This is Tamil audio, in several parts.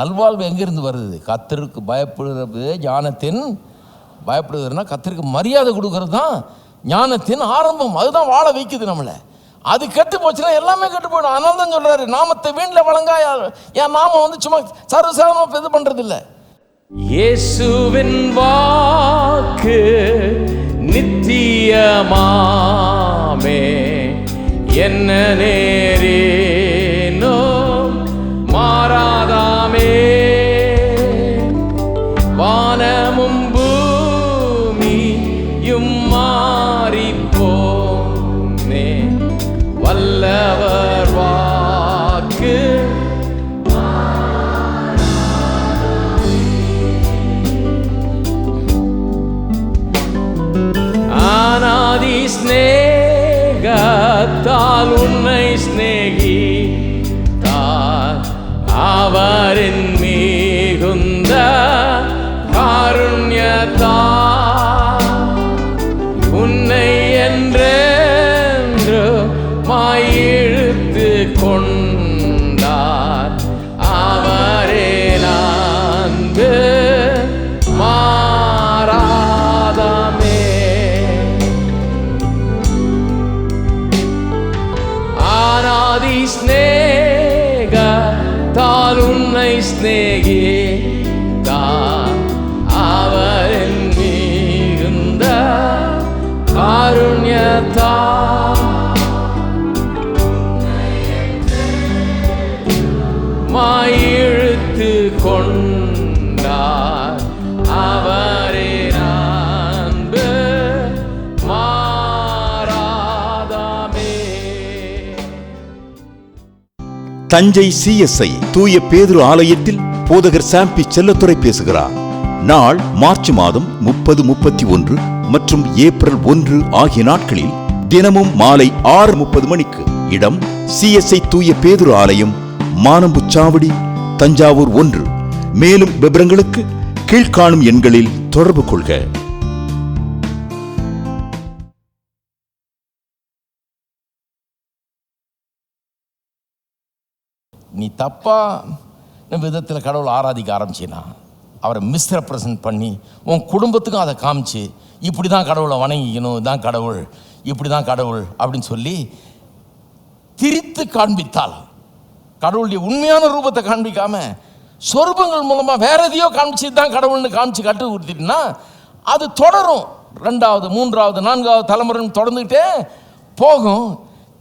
நல்வாழ்வு எங்கேருந்து வருது? கத்தருக்கு பயப்படுறது ஞானத்தின் பயப்படுகிறதுனா கத்தருக்கு மரியாதை கொடுக்கறது தான் ஞானத்தின் ஆரம்பம். அதுதான் வாழ வைக்குது நம்மளை. அது கெட்டு போச்சுன்னா எல்லாமே கெட்டு போயிடும். அதனால தான் சொல்கிறாரு நாமத்தை வீணில் வழங்கா என் நாமம் வந்து சும்மா சர்வசாதாரணமாக இது பண்ணுறதில்ல இல்ல இயேசுவின் வாக்கு நித்தியமாமே. என்ன நேரே தஞ்சை சிஎஸ்ஐ தூய பேதுரு ஆலயத்தில் போதகர் சாம்பி செல்லத்துறை பேசுகிறார். நாள் மார்ச் மாதம் முப்பது முப்பத்தி ஒன்று மற்றும் ஏப்ரல் ஒன்று ஆகிய நாட்களில் தினமும் மாலை ஆறு முப்பது மணிக்கு இடம் சிஎஸ்ஐ தூய பேதுரு ஆலயம் மானம்புச்சாவடி தஞ்சாவூர் ஒன்று. மேலும் விவரங்களுக்கு கீழ்காணும் எண்களில் தொடர்பு கொள்க. நீ தப்பான விதத்தில் கடவுளை ஆராதிக்க ஆரம்பிச்சினா? அவரை மிஸ்ரெப்ரசன்ட் பண்ணி உன் குடும்பத்துக்கும் அதை காமிச்சு இப்படி தான் கடவுளை வணங்கிக்கணும் இதுதான் கடவுள் இப்படி தான் கடவுள் அப்படின்னு சொல்லி திரித்து காண்பித்தால் கடவுளுடைய உண்மையான ரூபத்தை காண்பிக்காம சொரூபங்கள் மூலமாக வேற எதையோ காமிச்சு தான் கடவுள்னு காமிச்சு கட்டு கொடுத்துட்டுனா அது தொடரும். ரெண்டாவது மூன்றாவது நான்காவது தலைமுறைன்னு தொடர்ந்துக்கிட்டே போகும்.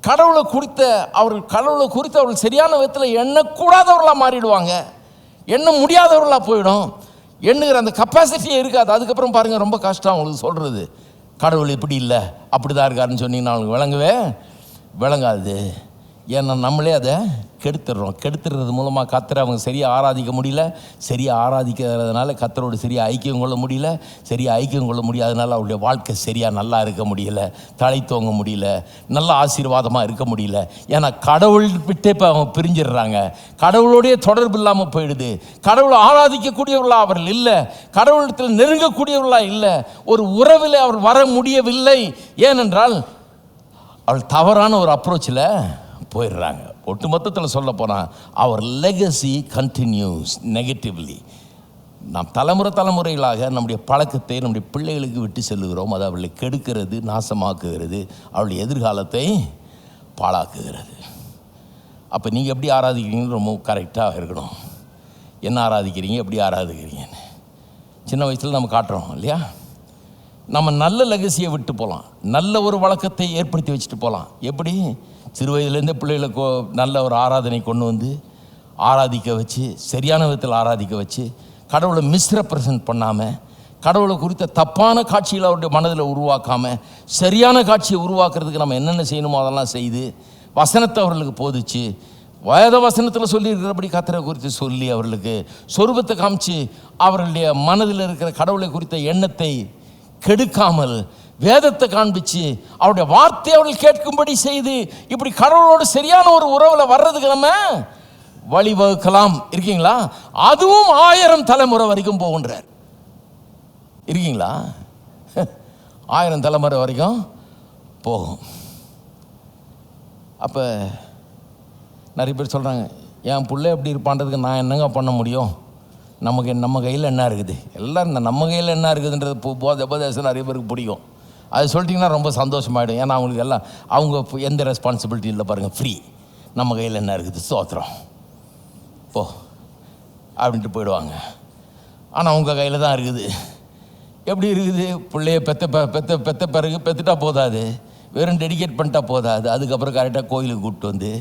கடவுளை குறித்த அவர்கள் கடவுளை குறித்து அவர்கள் சரியான விதத்தில் எண்ணக்கூடாதவர்களாக மாறிடுவாங்க. எண்ண முடியாதவர்களாக போயிடும். எண்ணுகிற அந்த கெப்பாசிட்டியே இருக்காது. அதுக்கப்புறம் பாருங்கள் ரொம்ப கஷ்டம் அவங்களுக்கு சொல்கிறது கடவுள் இப்படி இல்லை அப்படி தான் இருக்காருன்னு சொன்னீங்கன்னா அவங்களுக்கு விளங்கவே விளங்காது. ஏன்னா நம்மளே அதை கெடுத்துடுறோம். கெடுத்துடுறது மூலமாக கத்தரை அவங்க சரியாக ஆராதிக்க முடியல. சரியாக ஆராதிக்கிறதுனால கத்தரோடு சரியாக ஐக்கியம் கொள்ள முடியல. சரியாக ஐக்கியம் கொள்ள முடியாதனால அவருடைய வாழ்க்கை சரியாக நல்லா இருக்க முடியல. தலை தோங்க முடியல. நல்ல ஆசீர்வாதமாக இருக்க முடியல. ஏன்னா கடவுள் விட்டே இப்போ அவங்க பிரிஞ்சிடுறாங்க. கடவுளோடைய தொடர்பு இல்லாமல் போயிடுது. கடவுளை ஆராதிக்கக்கூடியவர்களாக அவர்கள் இல்லை. கடவுளிடத்தில் நெருங்கக்கூடியவர்களாக இல்லை. ஒரு உறவில் அவர் வர முடியவில்லை. ஏனென்றால் அவள் தவறான ஒரு அப்ரோச்சில் போயிடுறாங்க. ஒட்டு மொத்தத்தில் சொல்ல போனால் அவர் லெகசி கண்டினியூஸ் நெகட்டிவ்லி நாம் தலைமுறை தலைமுறைகளாக நம்முடைய பழக்கத்தை நம்முடைய பிள்ளைகளுக்கு விட்டு செல்லுகிறோம். அது அவளை கெடுக்கிறது நாசமாக்குகிறது அவளுடைய எதிர்காலத்தை பாழாக்குகிறது. அப்போ நீங்கள் எப்படி ஆராதிக்கிறீங்கன்னு ரொம்ப கரெக்டாக இருக்கணும். என்ன ஆராதிக்கிறீங்க எப்படி ஆராதிக்கிறீங்கன்னு. சின்ன வயசில் நம்ம காட்டுறோம் இல்லையா? நம்ம நல்ல லெகசியை விட்டு போகலாம் நல்ல ஒரு வழக்கத்தை ஏற்படுத்தி வச்சுட்டு போகலாம் எப்படி? சிறு வயதுலேருந்தே பிள்ளைகளை கோ நல்ல ஒரு ஆராதனை கொண்டு வந்து ஆராதிக்க வச்சு சரியான விதத்தில் ஆராதிக்க வச்சு கடவுளை மிஸ்ரெப்ரசன்ட் பண்ணாமல் கடவுளை குறித்த தப்பான காட்சிகளை அவருடைய மனதில் உருவாக்காமல் சரியான காட்சியை உருவாக்குறதுக்கு நம்ம என்னென்ன செய்யணுமோ அதெல்லாம் செய்து வசனத்தை அவர்களுக்கு போதிச்சு வேத வசனத்தில் சொல்லி இருக்கிறபடி கத்தரை குறித்து சொல்லி அவர்களுக்கு சொருபத்தை காமிச்சு அவர்களுடைய மனதில் இருக்கிற கடவுளை குறித்த எண்ணத்தை கெடுக்காமல் வேதத்தை காண்பிச்சு அவருடைய வார்த்தையை அவர்கள் கேட்கும்படி செய்து இப்படி கடவுளோடு சரியான ஒரு உறவில் வர்றதுக்கு நம்ம வழிவகுக்கலாம். இருக்கீங்களா? அதுவும் ஆயிரம் தலைமுறை வரைக்கும் போகின்றார். இருக்கீங்களா? ஆயிரம் தலைமுறை வரைக்கும் போகும். அப்போ நிறைய பேர் சொல்கிறாங்க என் பிள்ளை எப்படி இருப்பான்றதுக்கு நான் என்னங்க பண்ண முடியும்? நமக்கு நம்ம கையில் என்ன இருக்குது? எல்லாம் இந்த நம்ம கையில் என்ன இருக்குதுன்றது போ போத நிறைய பேருக்கு பிடிக்கும். அது சொல்லிட்டிங்கன்னா ரொம்ப சந்தோஷமாயிடும். ஏன்னா அவங்களுக்கு எல்லாம் அவங்க எந்த ரெஸ்பான்சிபிலிட்டி இல்லை பாருங்கள் ஃப்ரீ நம்ம கையில் என்ன இருக்குது? சோத்திரம். போ. அப்படின்ட்டு போயிடுவாங்க. ஆனால் உங்கள் கையில் தான் இருக்குது. எப்படி இருக்குது? பிள்ளைய பெத்த பெத்த பெத்த பிறகு பெத்துட்டா போதாது. வெறும் டெடிகேட் பண்ணிட்டா போதாது. அதுக்கப்புறம் கரெக்டாக கோயிலுக்கு கூப்பிட்டு வந்து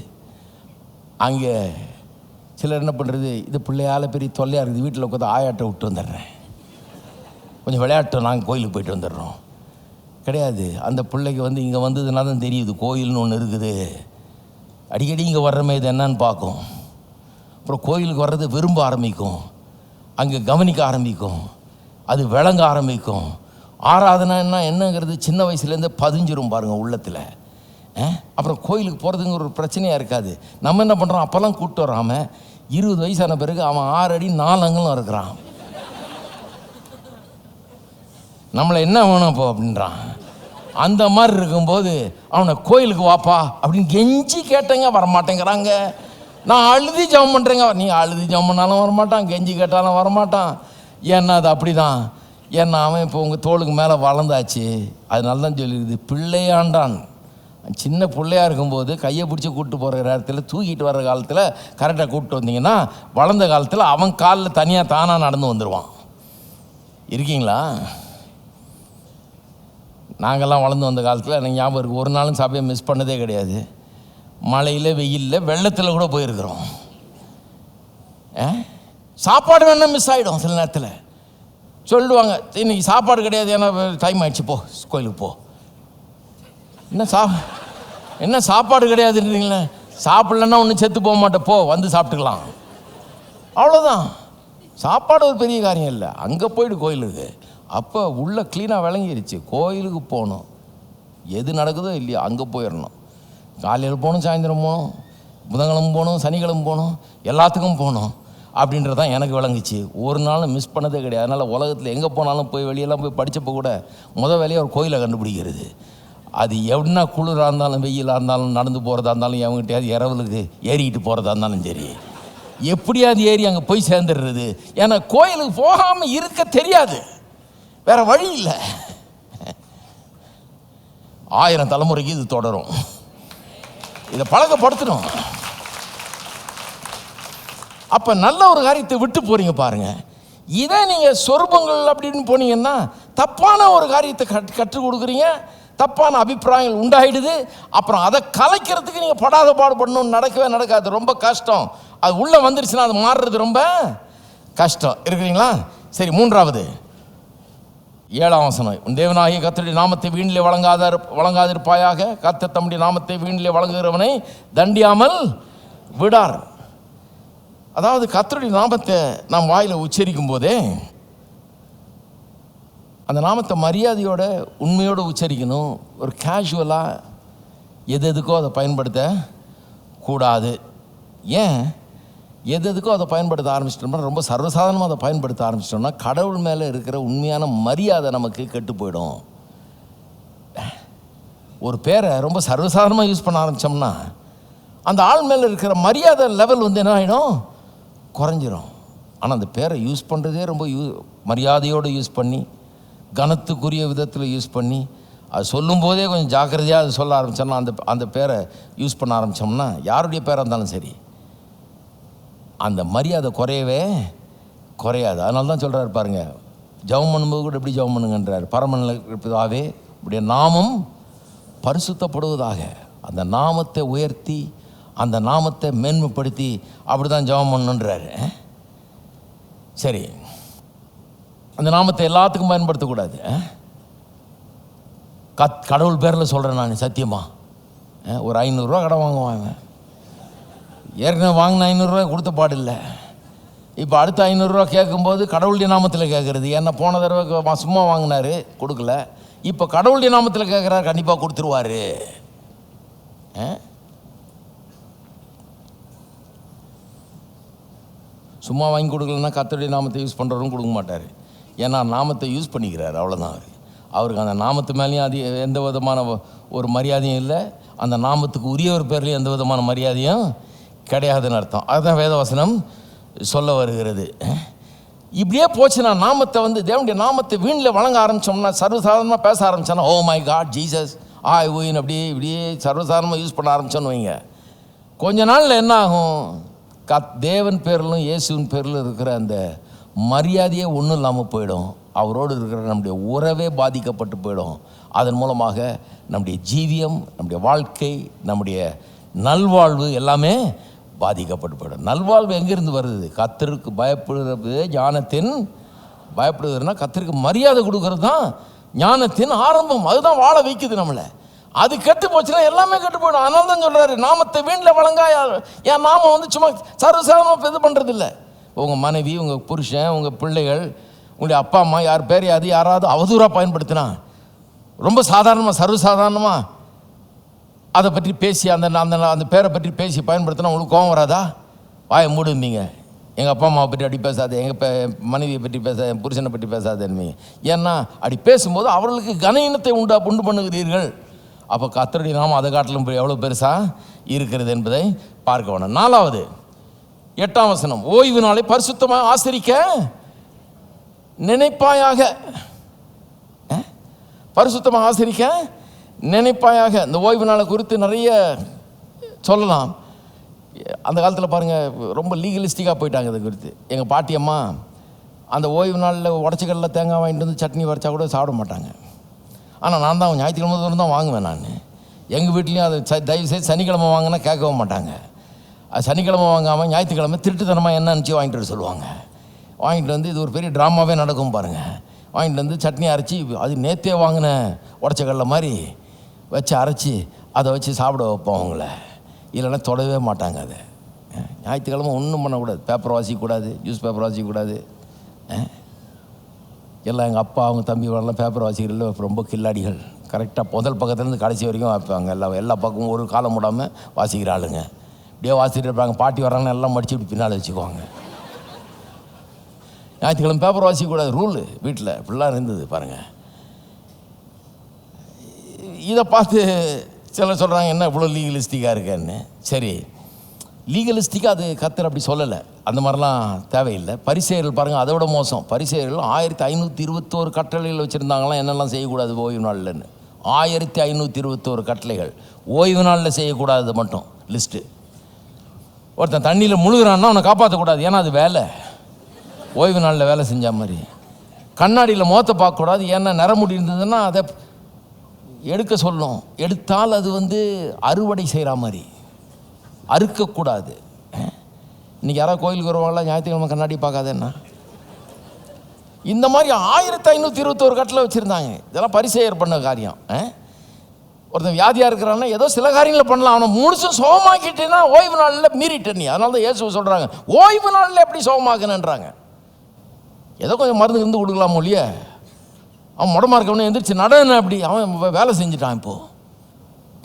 அங்கே சிலர் என்ன பண்ணுறது இது பிள்ளையால பெரிய தொல்லையாக இருக்குது. வீட்டில் உட்காந்து ஆயாட்டை விட்டு வந்துடுறேன். கொஞ்சம் விளையாட்டு நாங்கள் கோயிலுக்கு போயிட்டு வந்துடுறோம். கிடையாது. அந்த பிள்ளைக்கு வந்து இங்கே வந்ததுனால தான் தெரியுது. கோயில்னு ஒன்று இருக்குது. அடிக்கடி இங்கே வர்றமே இது என்னன்னு பார்க்கும். அப்புறம் கோயிலுக்கு வர்றது விரும்ப ஆரம்பிக்கும். அங்கே கவனிக்க ஆரம்பிக்கும். அது விளங்க ஆரம்பிக்கும். ஆராதனைன்னா என்னங்கிறது சின்ன வயசுலேருந்து பதிஞ்சிரும் பாருங்கள் உள்ளத்தில். அப்புறம் கோயிலுக்கு போகிறதுங்கிற ஒரு பிரச்சனையாக இருக்காது. நம்ம என்ன பண்ணுறோம் அப்போல்லாம் கூப்பிட்டு வராமல் இருபது வயசான பிறகு அவன் ஆறு அடி நாலு அங்கலும் இருக்கிறான். நம்மளை என்ன வேணும் அப்போ அப்படின்றான். அந்த மாதிரி இருக்கும்போது அவனை கோயிலுக்கு வாப்பா அப்படின்னு கெஞ்சி கேட்டேங்க வரமாட்டேங்கிறாங்க. நான் அழுதி ஜபம் பண்ணுறேங்க நீ அழுதி ஜபம் பண்ணாலும் வரமாட்டான் கெஞ்சி கேட்டாலும் வரமாட்டான். ஏன்னா அது அப்படி தான் ஏன்னா அவன் இப்போ உங்கள் தோளுக்கு மேலே வளர்ந்தாச்சு. அதனால தான் சொல்லிடுது பிள்ளையாண்டான். சின்ன பிள்ளையா இருக்கும்போது கையை பிடிச்சி கூப்பிட்டு போகிற நேரத்தில் தூக்கிட்டு வர்ற காலத்தில் கரெக்டாக கூப்பிட்டு வந்தீங்கன்னா வளர்ந்த காலத்தில் அவன் காலில் தனியாக தானாக நடந்து வந்துடுவான் இருக்கீங்களா? நாங்கள்லாம் வளர்ந்து வந்த காலத்தில் எனக்கு ஞாபகம் இருக்குது ஒரு நாளும் சபையை மிஸ் பண்ணதே கிடையாது. மழையில் வெயிலில் வெள்ளத்தில் கூட போயிருக்கிறோம். ஆ? சாப்பாடு வேணால் மிஸ் ஆகிடும் சில நேரத்தில். சொல்லுவாங்க இன்னைக்கு சாப்பாடு கிடையாது ஏன்னா டைம் ஆயிடுச்சு போ கோயிலுக்கு போ. என்ன சா என்ன சாப்பாடு கிடையாதுன்றீங்களே சாப்பிட்லன்னா ஒன்றும் செத்து போக மாட்டேன். போ வந்து சாப்பிட்டுக்கலாம். அவ்வளோதான் சாப்பாடு ஒரு பெரிய காரியம் இல்லை. அங்கே போயிடு கோயிலுக்கு. அப்போ உள்ளே க்ளீனாக விளங்கிருச்சு. கோயிலுக்கு போகணும் எது நடக்குதோ இல்லையோ அங்கே போயிடணும் காலையில் போகணும் சாயந்தரம் போகணும் புதன்கிழமை போகணும் சனிக்கிழமை போகணும் எல்லாத்துக்கும் போகணும் அப்படின்றது தான் எனக்கு விளங்குச்சு. ஒரு நாளும் மிஸ் பண்ணதே கிடையாது. அதனால் உலகத்தில் எங்கே போனாலும் போய் வெளியெல்லாம் போய் படித்தப்போ கூட முத வேலையை ஒரு கோயிலை கண்டுபிடிக்கிறது. அது என்ன குளிராக இருந்தாலும் வெயிலாக இருந்தாலும் நடந்து போகிறதா இருந்தாலும் எவங்கிட்டயாவது இரவலுக்கு ஏறிக்கிட்டு போகிறதா இருந்தாலும் சரி. எப்படியாவது ஏறி அங்கே போய் சேர்ந்துடுறது. ஏன்னா கோயிலுக்கு போகாமல் இருக்க தெரியாது. வேற வழி இல்லை. ஆயிரம் தலைமுறைக்கு இது தொடரும். இதை பழக்கப்படுத்தணும். அப்ப நல்ல ஒரு காரியத்தை விட்டு போறீங்க பாருங்க. இதை நீங்க சொர்பங்கள் அப்படின்னு போனீங்கன்னா தப்பான ஒரு காரியத்தை கற்று கற்றுக் கொடுக்குறீங்க. தப்பான அபிப்பிராயங்கள் உண்டாயிடுது. அப்புறம் அதை கலைக்கிறதுக்கு நீங்கள் படாத பாடுபடணும் நடக்கவே நடக்காது. ரொம்ப கஷ்டம். அது உள்ளே வந்துருச்சுன்னா அது மாறுறது ரொம்ப கஷ்டம். இருக்கிறீங்களா? சரி மூன்றாவது. ஏழாம் வசனம் உன் தேவனாகிய கத்தருடைய நாமத்தை வீணிலே வழங்காத வழங்காதிருப்பாயாக. கத்த தம்முடைய நாமத்தை வீணிலே வழங்குகிறவனை தண்டியாமல் விடார். அதாவது கத்தருடைய நாமத்தை நாம் வாயில் உச்சரிக்கும் போதே அந்த நாமத்தை மரியாதையோட உண்மையோடு உச்சரிக்கணும். ஒரு கேஷுவலாக எது எதுக்கோ அதை பயன்படுத்த கூடாது ஏன்? எது எதுக்கோ அதை பயன்படுத்த ஆரம்பிச்சிட்டோம்னா ரொம்ப சர்வசாதாரணமாக அதை பயன்படுத்த ஆரம்பிச்சிட்டோம்னா கடவுள் மேலே இருக்கிற உண்மையான மரியாதை நமக்கு கெட்டு போயிடும். ஒரு பேரை ரொம்ப சர்வசாதாரணமாக யூஸ் பண்ண ஆரம்பித்தோம்னா அந்த ஆள் மேலே இருக்கிற மரியாதை லெவல் வந்து என்ன ஆகிடும் குறைஞ்சிரும். ஆனால் அந்த பேரை யூஸ் பண்ணுறதே ரொம்ப யூ மரியாதையோடு யூஸ் பண்ணி கனத்துக்குரிய விதத்தில் யூஸ் பண்ணி அது சொல்லும்போதே கொஞ்சம் ஜாக்கிரதையாக அது சொல்ல ஆரம்பித்தோம்னா அந்த அந்த பேரை யூஸ் பண்ண ஆரம்பித்தோம்னா யாருடைய பேராக இருந்தாலும் சரி அந்த மரியாதை குறையவே குறையாது. அதனால தான் சொல்கிறாரு பாருங்க. ஜெபம் பண்ணும்போது கூட எப்படி ஜவம் பண்ணுங்கன்றார். பரமனில் இருப்பதாகவே இப்படிய நாமம் பரிசுத்தப்படுவதாக. அந்த நாமத்தை உயர்த்தி அந்த நாமத்தை மேன்மைப்படுத்தி அப்படி தான் ஜெபம் பண்ணணுன்றாரு சரி. அந்த நாமத்தை எல்லாத்துக்கும் பயன்படுத்தக்கூடாது. கத் கடவுள் பேரில் சொல்கிறேன் நான் சத்தியமா. ஒரு ஐநூறுரூவா கடன் வாங்குவாங்க. ஏற்கனவே வாங்கின ஐநூறுரூவா கொடுத்த பாடில்லை. இப்போ அடுத்த ஐநூறுரூவா கேட்கும்போது கடவுளுடைய நாமத்தில் கேட்குறது. ஏன்னா போன தடவை சும்மா வாங்கினாரு கொடுக்கல. இப்போ கடவுளுடைய நாமத்தில் கேட்குறாரு கண்டிப்பாக கொடுத்துருவார். ஆ? சும்மா வாங்கி கொடுக்கலன்னா கத்தருடைய நாமத்தை யூஸ் பண்ணுறவரும் கொடுக்க மாட்டார். ஏன்னா நாமத்தை யூஸ் பண்ணிக்கிறார் அவ்வளோதான் அவர். அவருக்கு அந்த நாமத்து மேலேயும் அது எந்த விதமான ஒரு மரியாதையும் இல்லை. அந்த நாமத்துக்கு உரிய ஒரு பேர்லேயும் எந்த விதமான மரியாதையும் கிடையாதுன்னு அர்த்தம். அதுதான் வேதவசனம் சொல்ல வருகிறது. இப்படியே போச்சுன்னா நாமத்தை வந்து தேவனுடைய நாமத்தை வீணில் வழங்க ஆரம்பிச்சோம்னா சர்வசாதாரணமாக பேச ஆரம்பிச்சோன்னா oh oh my god Jesus ஆய் ஓயின் அப்படியே இப்படியே சர்வசாதாரணமாக யூஸ் பண்ண ஆரம்பிச்சோன்னு வைங்க. கொஞ்ச நாளில் என்ன ஆகும்? கத் தேவன் பேரிலும் இயேசுவின் பேரிலும் இருக்கிற அந்த மரியாதையே ஒன்றும் இல்லாமல் போயிடும். அவரோடு இருக்கிற நம்முடைய உறவே பாதிக்கப்பட்டு போயிடும். அதன் மூலமாக நம்முடைய ஜீவியம் நம்முடைய வாழ்க்கை நம்முடைய நல்வாழ்வு எல்லாமே பாதிக்கப்பட்டு போயிடும் நல்வாழ்வு எங்கேருந்து வருது? கத்தருக்கு பயப்படுறது ஞானத்தின் பயப்படுகிறதுனா கத்தருக்கு மரியாதை கொடுக்கறது தான் ஞானத்தின் ஆரம்பம். அதுதான் வாழ வைக்குது நம்மளை. அது கெட்டு போச்சுன்னா எல்லாமே கெட்டு போயிடும். அதனால தான் சொல்கிறாரு நாமத்தை வீணில் வழங்கா என் நாமம் வந்து சும்மா சர்வசாதாரணமாக இது பண்ணுறது இல்லை உங்கள் மனைவி உங்கள் புருஷன் உங்கள் பிள்ளைகள் உங்களுடைய அப்பா அம்மா யார் பேர் அது யாராவது அவதூறாக பயன்படுத்தினா ரொம்ப சாதாரணமாக சர்வசாதாரணமாக அதை பற்றி பேசி அந்த அந்த அந்த பேரை பற்றி பேசி பயன்படுத்தினா உங்களுக்கு கோவம் வராதா? வாயை மூடும்பீங்க எங்கள் அப்பா அம்மாவை பற்றி அப்படி பேசாது எங்கள் பே மனைவியை பற்றி பேச என் புருஷனை பற்றி பேசாதுன்னு ஏன்னா அப்படி பேசும்போது அவர்களுக்கு கன இனத்தை உண்டா உண்டு பண்ணுகிறீர்கள். அப்போ கத்தருடைய நாமம் அதை காட்டிலும் எவ்வளோ பெருசாக இருக்கிறது என்பதை பார்க்க வேணும். நாலாவது எட்டாம் வசனம் ஓய்வு நாளை பரிசுத்தமாக ஆசிரிக்க நினைப்பாயாக. பரிசுத்தமாக ஆசிரிக்க நினைப்பாயாக இந்த ஓய்வு நாளை குறித்து நிறைய சொல்லலாம். அந்த காலத்தில் பாருங்கள் ரொம்ப லீகலிஸ்டிக்காக போயிட்டாங்க இதை குறித்து. எங்கள் பாட்டியம்மா அந்த ஓய்வு நாளில் உடச்சிக்கல்ல தேங்காய் வாங்கிட்டு வந்து சட்னி வரைச்சா கூட சாப்பிட மாட்டாங்க. ஆனால் நான் தான் ஞாயிற்றுக்கிழமை தூரம் தான் வாங்குவேன் நான். எங்கள் வீட்லேயும் அதை ச தயவு செய்து சனிக்கிழமை வாங்கினா கேட்கவும் மாட்டாங்க. அது சனிக்கிழமை வாங்காமல் ஞாயிற்றுக்கிழமை திருட்டுத்தனமாக என்ன நினச்சி வாங்கிட்டு வர சொல்லுவாங்க. வாங்கிட்டு வந்து இது ஒரு பெரிய ட்ராமாவே நடக்கும் பாருங்கள் வாங்கிட்டு வந்து சட்னி அரைச்சி அது நேற்றே வாங்கின உடச்சக்கல்ல மாதிரி வச்சு அரைச்சி அதை வச்சு சாப்பிட வைப்போம் அவங்கள இல்லைன்னா தொடவே மாட்டாங்க அதை. ஞாயிற்றுக்கிழமை ஒன்றும் பண்ணக்கூடாது. பேப்பர் வாசிக்கக்கூடாது நியூஸ் பேப்பர் வாசிக்கக்கூடாது. எல்லாம் எங்கள் அப்பா அவங்க தம்பி வரலாம் பேப்பர் வாசிக்கிறதுல ரொம்ப கில்லாடிகள். கரெக்டாக முதல் பக்கத்துலேருந்து கடைசி வரைக்கும் வைப்பாங்க. எல்லாம் எல்லா பக்கமும் ஒரு காலம் விடாமல் வாசிக்கிற ஆளுங்க. இப்படியே வாசிட்டு இருப்பாங்க. பாட்டி வர்றாங்கன்னு எல்லாம் மடிச்சு இப்படி பின்னால் வச்சுக்குவாங்க. ஞாயிற்றுக்கிழமை பேப்பர் வாசிக்கக்கூடாது. ரூல் வீட்டில். இப்படிலாம் இருந்தது பாருங்கள் இதை பார்த்து சிலர் சொல்கிறாங்க என்ன இவ்வளோ லீகலிஸ்டிக்காக இருக்கேன்னு? சரி லீகலிஸ்டிக்காக அது கத்தர் அப்படி சொல்லலை. அந்த மாதிரிலாம் தேவையில்லை. பரிசெயர்கள் பாருங்கள் அதை விட மோசம். பரிசெயர்கள் ஆயிரத்தி ஐநூற்றி இருபத்தோரு கட்டளைகள் வச்சுருந்தாங்களாம் என்னெல்லாம் செய்யக்கூடாது ஓய்வு நாள்லன்னு. ஆயிரத்தி ஐநூற்றி இருபத்தோரு கட்டளைகள். ஓய்வு நாளில் செய்யக்கூடாது மட்டும் லிஸ்ட்டு ஒருத்தன் தண்ணியில் முழுகிறான்னா அவனை காப்பாற்றக்கூடாது ஏன்னா அது வேலை. ஓய்வு நாளில் வேலை செஞ்ச மாதிரி. கண்ணாடியில் மோத்த பார்க்கக்கூடாது ஏன்னா நிறமுடி இருந்ததுன்னா அதை எடுக்க சொல்லும். எடுத்தால் அது வந்து அறுவடை செய்கிற மாதிரி. அறுக்கக்கூடாது. இன்றைக்கி இன்னைக்கு யாராவது கோயிலுக்கு வருவாங்களா? ஞாயிற்றுக்கிழமை கண்ணாடி பார்க்காதேன்னா? இந்த மாதிரி ஆயிரத்தி ஐநூற்றி இருபத்தோரு கட்டில் வச்சுருந்தாங்க. இதெல்லாம் பரிசெயர் பண்ண காரியம். ஒருத்தன் வியாதியாக இருக்கிறான்னா ஏதோ சில காரியங்களை பண்ணலாம். அவனை முழுசும் சோகமாக்கிட்டேன்னா ஓய்வு நாளில் மீறிட்ட நீ. அதனால தான் இயேசு சொல்கிறாங்க ஓய்வு நாளில் எப்படி சுகமாக்குனன்றாங்க. ஏதோ கொஞ்சம் மருந்து இருந்து கொடுக்கலாமோ மொழிய அவன் முடமா இருக்கவனே எந்திரிச்சு நடன அப்படி அவன் வேலை செஞ்சுட்டான் இப்போது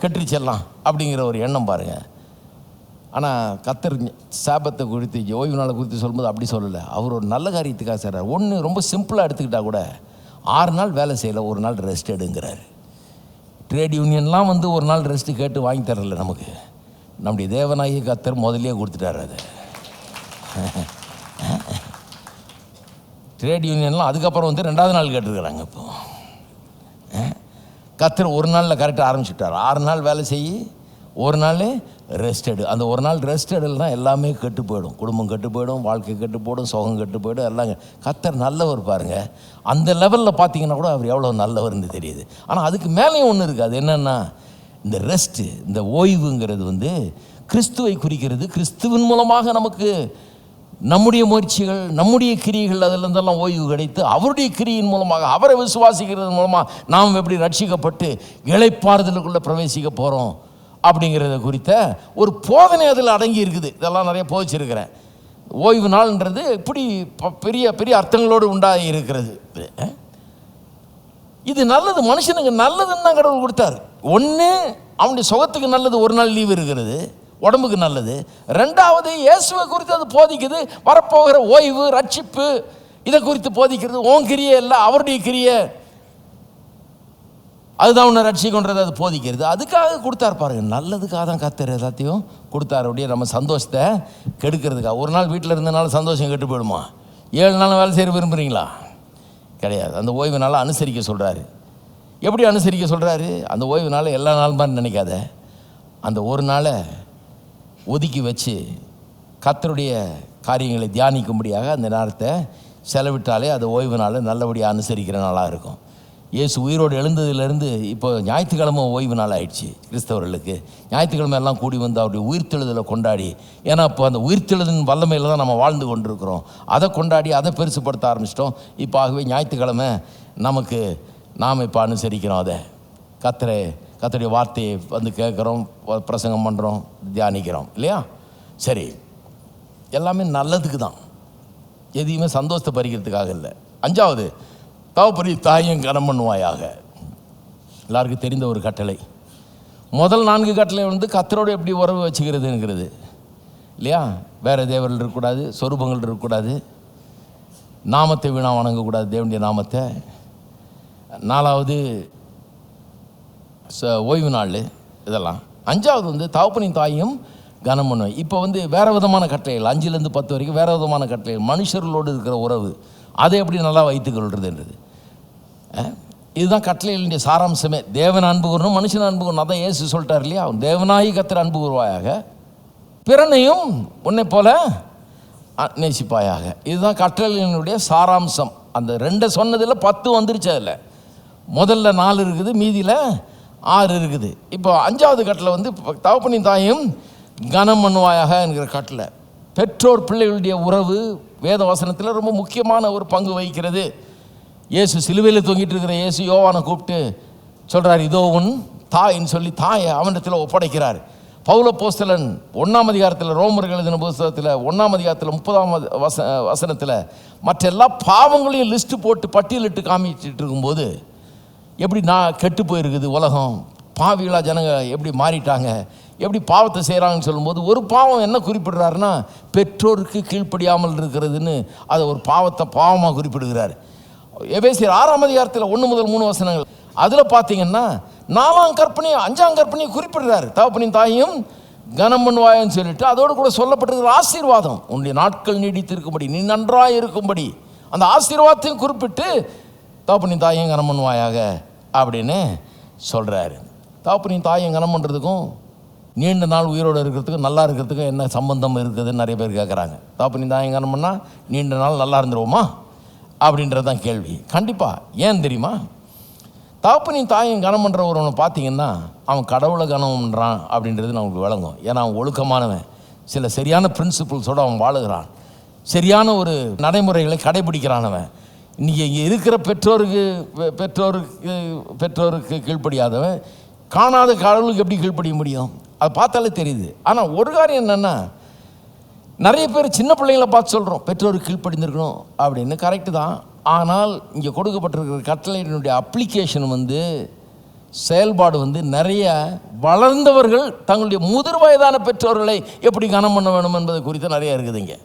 கெட்டுருச்செல்லாம் அப்படிங்கிற ஒரு எண்ணம் பாருங்கள் ஆனால் கத்தர் சாபத்தை குறித்து ஓய்வு நாளை குறித்து சொல்லும்போது அப்படி சொல்லலை. அவர் ஒரு நல்ல காரியத்துக்காக செய்கிறார் ஒன்று ரொம்ப சிம்பிளாக எடுத்துக்கிட்டால் கூட ஆறு நாள் வேலை செய்யலை ஒரு நாள் ரெஸ்ட் எடுங்கிறார். ட்ரேட் யூனியன்லாம் வந்து ஒரு நாள் ரெஸ்ட்டு கேட்டு வாங்கி தரல நமக்கு. நம்முடைய தேவநாயகி கத்தர் முதலே கொடுத்துட்டார் அது. ட்ரேட் யூனியன்லாம் அதுக்கப்புறம் வந்து ரெண்டாவது நாள் கேட்டிருக்கிறாங்க இப்போ. கத்தர் ஒரு நாளில் கரெக்டாக ஆரம்பிச்சுட்டார். ஆறு நாள் வேலை செய் ஒரு நாள் ரெஸ்ட் எடு அந்த ஒரு நாள் ரெஸ்ட் தான் எல்லாமே கெட்டு போயிடும். குடும்பம் கெட்டு போயிடும் வாழ்க்கை கெட்டு போயிடும் சுகம் கெட்டு போயிடும் எல்லாம் கத்தர் நல்லவர் பாருங்கள் அந்த லெவலில் பார்த்தீங்கன்னா கூட அவர் எவ்வளோ நல்லவர்னு தெரியுது. ஆனால் அதுக்கு மேலேயும் ஒன்று இருக்குது அது என்னென்னா இந்த ரெஸ்ட்டு இந்த ஓய்வுங்கிறது வந்து கிறிஸ்துவை குறிக்கிறது கிறிஸ்துவின் மூலமாக நமக்கு நம்முடைய முயற்சிகள் நம்முடைய கிரியைகள் அதிலிருந்தெல்லாம் ஓய்வு கிடைத்து அவருடைய கிரியின் மூலமாக அவரை விசுவாசிக்கிறது மூலமாக நாம் எப்படி ரட்சிக்கப்பட்டு இளைப்பாறுதலுக்குள்ளே பிரவேசிக்க போகிறோம் அப்படிங்கிறத குறித்த ஒரு போதனை அதில் அடங்கி இருக்குது. இதெல்லாம் நிறைய போதிச்சிருக்கிறேன். ஓய்வு நாள்ன்றது இப்படி ப- பெரிய பெரிய அர்த்தங்களோடு உண்டாகி இருக்கிறது. இது நல்லது மனுஷனுக்கு நல்லதுன்னு தான் கடவுள் கொடுத்தாரு. ஒன்று அவனுடைய சுகத்துக்கு நல்லது ஒரு நாள் லீவு இருக்கிறது. உடம்புக்கு நல்லது. ரெண்டாவது இயேசுவை குறித்து அது போதிக்குது. வரப்போகிற ஓய்வு ரட்சிப்பு இதை குறித்து போதிக்கிறது. ஓன் கிரியை இல்லை அவருடைய கிரியை. அதுதான் உன்னை ரட்சிக்கொன்றது அது போதிக்கிறது. அதுக்காக கொடுத்தாரு பாருங்க. நல்லதுக்காக தான் கத்தர் எல்லாத்தையும் கொடுத்தாரு. அப்படியே நம்ம சந்தோஷத்தை கெடுக்கிறதுக்காக. ஒரு நாள் வீட்டில் இருந்தனால சந்தோஷம் கெட்டு போயிடுமா? ஏழு நாள் வேலை செய்ய விரும்புகிறீங்களா கிடையாது. அந்த ஓய்வு நாளை அனுசரிக்க சொல்கிறாரு எப்படி அனுசரிக்க சொல்கிறாரு அந்த ஓய்வு நாளை எல்லா நாளும் மாதிரி நினைக்காத. அந்த ஒரு நாளை ஒதுக்கி வச்சு கத்தருடைய காரியங்களை தியானிக்கும்படியாக அந்த நேரத்தை செலவிட்டாலே அது ஓய்வு நாள் நல்லபடியாக அனுசரிக்கிற நாளாக இருக்கும். இயேசு உயிரோடு எழுந்ததுலேருந்து இப்போ ஞாயிற்றுக்கிழமை ஓய்வு நாள் ஆயிடுச்சு கிறிஸ்தவர்களுக்கு. ஞாயிற்றுக்கிழமை எல்லாம் கூடி வந்து அவருடைய உயிர்த்தெழுதலை கொண்டாடி ஏன்னா இப்போ அந்த உயிர்த்தெழுதின் வல்லமையில் தான் நம்ம வாழ்ந்து கொண்டிருக்கிறோம். அதை கொண்டாடி அதை பெருசுப்படுத்த ஆரம்பிச்சிட்டோம். இப்போ ஆகவே ஞாயிற்றுக்கிழமை நமக்கு நாம் இப்போ அனுசரிக்கிறோம் அதை. கத்தரை கத்துடைய வார்த்தையை வந்து கேட்குறோம் பிரசங்கம் பண்ணுறோம் தியானிக்கிறோம். இல்லையா? சரி. எல்லாமே நல்லதுக்கு தான். எதையுமே சந்தோஷத்தை பறிக்கிறதுக்காக இல்லை. அஞ்சாவது தவப்பரி தாயும் கனம் பண்ணுவாயாக. எல்லாருக்கும் தெரிந்த ஒரு கட்டளை. முதல் நான்கு கட்டளை வந்து கத்தரோடு எப்படி உறவு வச்சுக்கிறதுங்கிறது. இல்லையா? வேறு தேவர்கள் இருக்கக்கூடாது சொரூபங்கள் இருக்கக்கூடாது. நாமத்தை வீணா வணங்கக்கூடாது தேவனுடைய நாமத்தை. நாலாவது ஓய்வு நாள் இதெல்லாம். அஞ்சாவது வந்து தாப்பனின் தாயும் கனம் பண்ணுவேன் இப்போ வந்து வேறு விதமான கட்டளைகள் அஞ்சுலேருந்து பத்து வரைக்கும் வேறு விதமான கட்டளைகள் மனுஷர்களோடு இருக்கிற உறவு. அதை எப்படி நல்லா வைத்துக்கொள்றதுன்றது இதுதான் கட்டளைகளுடைய சாராம்சமே. தேவன் அன்பு கூறணும் மனுஷன் அன்பு கூறணும். அதான் ஏசு சொல்லிட்டார் இல்லையா? அவன் தேவனாகி கத்திர அன்பு கூறுவாயாக. பிறனையும் உன்னை போல நேசிப்பாயாக. இதுதான் கட்டளையினுடைய சாராம்சம். அந்த ரெண்டை சொன்னதில் பத்து வந்துருச்சு அதில். முதல்ல நாலு இருக்குது மீதியில் ஆறு இருக்குது. இப்போ அஞ்சாவது கட்டில் வந்து இப்ப தகப்பனின் தாயும் கனம் பண்ணுவாயாக என்கிற கட்டில். பெற்றோர் பிள்ளைகளுடைய உறவு வேத வசனத்தில் ரொம்ப முக்கியமான ஒரு பங்கு வகிக்கிறது. இயேசு சிலுவையில் தொங்கிட்டு இருக்கிற இயேசு யோவானை கூப்பிட்டு சொல்கிறார் இதோ உன் தாயின்னு சொல்லி தாயை அவனிடத்தில் ஒப்படைக்கிறார். பௌல போஸ்தலன் ஒன்றாம் அதிகாரத்தில் ரோமர்கள் எழுதின புஸ்தகத்தில் ஒன்றாம் அதிகாரத்தில் முப்பதாம் வச வசனத்தில் மற்ற எல்லா பாவங்களையும் லிஸ்ட்டு போட்டு பட்டியலிட்டு காமிச்சிட்டு இருக்கும்போது எப்படி நான் கெட்டு போயிருக்குது உலகம்? பாவிகளா ஜனங்க எப்படி மாறிட்டாங்க? எப்படி பாவத்தை செய்கிறாங்கன்னு சொல்லும்போது ஒரு பாவம் என்ன குறிப்பிடுறாருன்னா பெற்றோருக்கு கீழ்ப்படியாமல் இருக்கிறதுன்னு அதை ஒரு பாவத்தை பாவமாக குறிப்பிடுகிறார். எபேசியர் ஆறாம் அதிகாரத்தில் ஒன்று முதல் மூணு வசனங்கள். அதில் பார்த்தீங்கன்னா நாலாம் கற்பனையும் அஞ்சாம் கற்பனையும் குறிப்பிடுறாரு. தகப்பனின் தாயும் கனம் பண்ணுவாயன்னு சொல்லிட்டு அதோடு கூட சொல்லப்பட்டிருக்கிற ஆசீர்வாதம். உன்னுடைய நாட்கள் நீடித்திருக்கும்படி நீ நன்றாக இருக்கும்படி அந்த ஆசீர்வாதத்தையும் குறிப்பிட்டு தகப்பனின் தாயும் கனம் பண்ணுவாயாக அப்படின்னு சொல்கிறாரு தகப்பனின் தாயும் கனம் பண்ணுறதுக்கும் நீண்ட நாள் உயிரோடு இருக்கிறதுக்கும் நல்லா இருக்கிறதுக்கும் என்ன சம்பந்தம் இருக்குதுன்னு நிறைய பேர் கேட்குறாங்க தகப்பனின் தாயும் கனம் பண்ணால் நீண்ட நாள் நல்லா இருந்துருவோமா? அப்படின்றது தான் கேள்வி. கண்டிப்பாக ஏன் தெரியுமா? தகப்பனின் தாயும் கனம் பண்ணுற ஒருவனை பார்த்தீங்கன்னா அவன் கடவுளை கனம் பண்ணுறான் அப்படின்றது நமக்கு விளங்கும். ஏன்னா அவன் ஒழுக்கமானவன். சில சரியான பிரின்சிபிள்ஸோடு அவன் வாழுகிறான். சரியான ஒரு நடைமுறைகளை கடைபிடிக்கிறானவன் இன்றைக்கி இங்கே இருக்கிற பெற்றோருக்கு பெ- பெற்றோருக்கு பெற்றோருக்கு கீழ்ப்படியாதவன் காணாத கடவுளுக்கு எப்படி கீழ்ப்படிய முடியும்? அதை பார்த்தாலே தெரியுது. ஆனால் ஒரு காரியம் என்னென்னா நிறைய பேர் சின்ன பிள்ளைங்கள பார்த்து சொல்கிறோம் பெற்றோருக்கு கீழ்ப்படிந்திருக்கணும் அப்படின்னு. கரெக்டு தான். ஆனால் இங்கே கொடுக்கப்பட்டிருக்கிற கட்டளையினுடைய அப்ளிகேஷன் வந்து செயல்பாடு வந்து நிறைய வளர்ந்தவர்கள் தங்களுடைய முதிர் வயதான பெற்றோர்களை எப்படி கனம் பண்ண வேணும் என்பது குறித்து நிறைய இருக்குது இங்கே.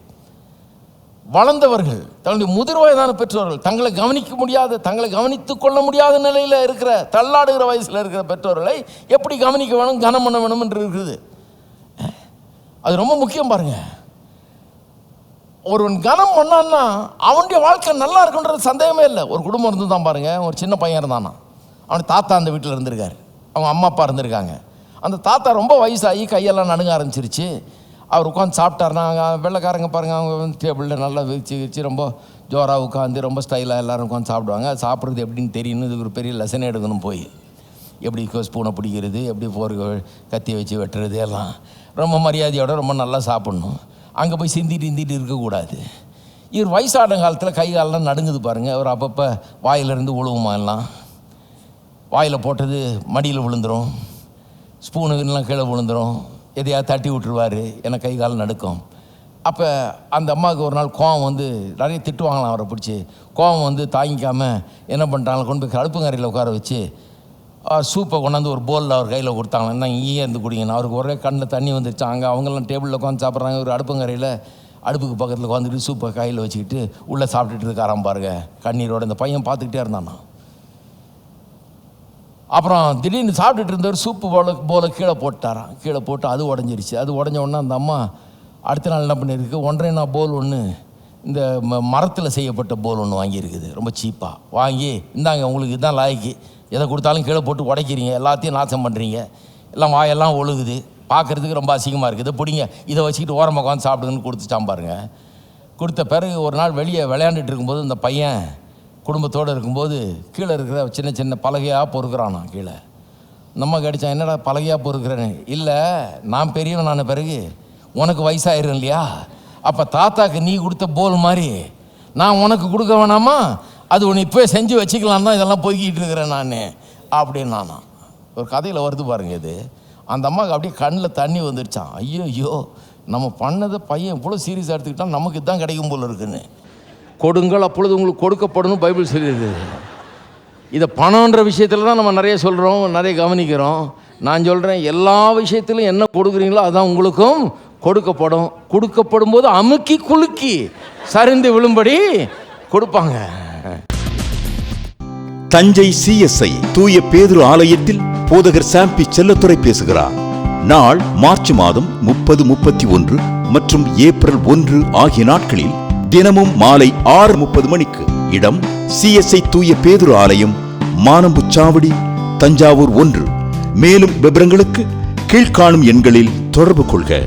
வளர்ந்தவர்கள் தன்னுடைய முதிர் வயதான பெற்றோர்கள் தங்களை கவனிக்க முடியாத தங்களை கவனித்துக் கொள்ள முடியாத நிலையில் இருக்கிற தள்ளாடுகிற வயசில் இருக்கிற பெற்றோர்களை எப்படி கவனிக்க வேணும் கனம் பண்ண வேணும் என்று இருக்குது. அது ரொம்ப முக்கியம் பாருங்க. ஒருவன் கனம் பண்ணான்னா அவனுடைய வாழ்க்கை நல்லா இருக்குன்றது சந்தேகமே இல்லை. ஒரு குடும்பம் இருந்து தான் பாருங்க ஒரு சின்ன பையன் இருந்தானா. அவன் தாத்தா அந்த வீட்டில் இருந்திருக்காரு. அவங்க அம்மா அப்பா இருந்திருக்காங்க. அந்த தாத்தா ரொம்ப வயசாகி கையெல்லாம் நடுங்க ஆரம்பிச்சிருச்சு. அவர் உட்காந்து சாப்பிட்டாருனா அங்க வெள்ளைக்காரங்க பாருங்கள் அவங்க வந்து டேபிளில் நல்லா விரிச்சு விரிச்சு ரொம்ப ஜோராக உட்காந்து ரொம்ப ஸ்டைலாக எல்லோரும் உட்காந்து சாப்பிடுவாங்க. அது சாப்பிட்றது எப்படின்னு தெரியணும் இது ஒரு பெரிய லெசன் எடுக்கணும் போய். எப்படி ஸ்பூனை பிடிக்கிறது எப்படி போர்க்கு கத்தி வச்சு வெட்டுறது எல்லாம் ரொம்ப மரியாதையோட ரொம்ப நல்லா சாப்பிடணும். அங்கே போய் சிந்திட்டு இந்திட்டு இருக்கக்கூடாது. இவர் வயசான காலத்தில் கை காலெல்லாம் நடுங்குது பாருங்கள் அவர் அப்பப்போ வாயிலிருந்து உழுவுமா எல்லாம்? வாயில் போட்டது மடியில் விழுந்துரும். ஸ்பூனுக்குலாம் கீழே விழுந்துரும். எதையாவது தட்டி விட்டுருவார். என கை கால் நடுக்கும். அப்போ அந்த அம்மாவுக்கு ஒரு நாள் கோவம் வந்து நிறைய திட்டுவாங்களாம் அவரை பிடிச்சி. கோவம் வந்து தாங்கிக்காமல் என்ன பண்ணிட்டாங்க கொண்டு போய் அடுப்புங்கரையில் உட்கார வச்சு சூப்பை கொண்டாந்து ஒரு போலில் அவர் கையில் கொடுத்தாங்க என்ன இங்கேயே இருந்து குடிங்கன்னு அவருக்கு ஒரே கண்ணில் தண்ணி வந்துருச்சு. அங்கே அவங்கெல்லாம் டேபிளில் உட்காந்து சாப்பிட்றாங்க. ஒரு அடுப்புங்கரையில் அடுப்புக்கு பக்கத்தில் உட்காந்துட்டு சூப்பை கையில் வச்சுக்கிட்டு உள்ளே சாப்பிட்டுட்டு இருக்காராம் பாருங்க. கண்ணீரோட இந்த பையன் பார்த்துக்கிட்டே இருந்தானா அப்புறம் திடீர்னு சாப்பிட்டுட்டு இருந்தவர் சூப்பு போல போல கீழே போட்டாராம் கீழே போட்டு அது உடஞ்சிருச்சு. அது உடஞ்ச உடனே அந்த அம்மா அடுத்த நாள் என்ன பண்ணியிருக்கு? ஒன்றரை நாள் போல் ஒன்று இந்த ம மரத்தில் செய்யப்பட்ட போல் ஒன்று வாங்கியிருக்குது. ரொம்ப சீப்பாக வாங்கி இந்தாங்க உங்களுக்கு இதுதான் லாய்க்கு. எதை கொடுத்தாலும் கீழே போட்டு உடைக்கிறீங்க. எல்லாத்தையும் நாசம் பண்ணுறீங்க எல்லாம் வாயெல்லாம் ஒழுகுது. பார்க்குறதுக்கு ரொம்ப அசிங்கமாக இருக்குது. பிடிங்க. இதை வச்சுக்கிட்டு ஓரமாக உட்காந்து சாப்பிடுங்கன்னு கொடுத்துட்டான் பாருங்க. கொடுத்த பிறகு ஒரு நாள் வெளியே விளையாண்டுட்டு இருக்கும்போது இந்த பையன் குடும்பத்தோடு இருக்கும்போது கீழே இருக்கிற சின்ன சின்ன பலகையாக பொறுக்கிறானா கீழே. நம்ம கடிச்சான் என்னடா பலகையாக பொறுக்கிறேன்னு? இல்லை நான் பெரியவன் நான் பிறகு உனக்கு வயசாயிரும் இல்லையா? அப்போ தாத்தாக்கு நீ கொடுத்த போல் மாதிரி நான் உனக்கு கொடுக்க வேணாமா? அது உன்னை இப்போ செஞ்சு வச்சுக்கலாம் தான் இதெல்லாம் போய்கிட்டு இருக்கிறேன் நான் அப்படின்னு நானா ஒரு கதையில் வருது பாருங்க இது. அந்த அம்மாவுக்கு அப்படியே கண்ணில் தண்ணி வந்துடுச்சான் ஐயோ ஐயோ நம்ம பண்ணதை பையன் இவ்வளோ சீரியஸாக எடுத்துக்கிட்டால் நமக்கு இதான் கிடைக்கும் போல் இருக்குன்னு. கொடுங்கள் அப்பொழுது உங்களுக்கு கொடுக்கப்படணும் பைபிள் சொல்லிடுது இதை பணன்ற விஷயத்தில் தான் நம்ம நிறைய சொல்கிறோம் நிறைய கவனிக்கிறோம். நான் சொல்கிறேன் எல்லா விஷயத்திலும் என்ன கொடுக்குறீங்களோ அதான் உங்களுக்கும் கொடுக்கப்படும். கொடுக்கப்படும் போது அமுக்கி குலுக்கி சரிந்து விழும்படி கொடுப்பாங்க. தஞ்சை சிஎஸ்ஐ தூய பேதுரு ஆலயத்தில் போதகர் சாம்பி செல்லத்துறை பேசுகிறார். நாள் மார்ச் மாதம் முப்பது முப்பத்தி ஒன்று மற்றும் ஏப்ரல் ஒன்று ஆகிய நாட்களில் தினமும் மாலை ஆறு முப்பது மணிக்கு இடம் சிஎஸ்ஐ தூய பேதுரு ஆலயம் மானம்புச்சாவடி தஞ்சாவூர் ஒன்று. மேலும் விவரங்களுக்கு கீழ்காணும் எண்களில் தொடர்பு கொள்க.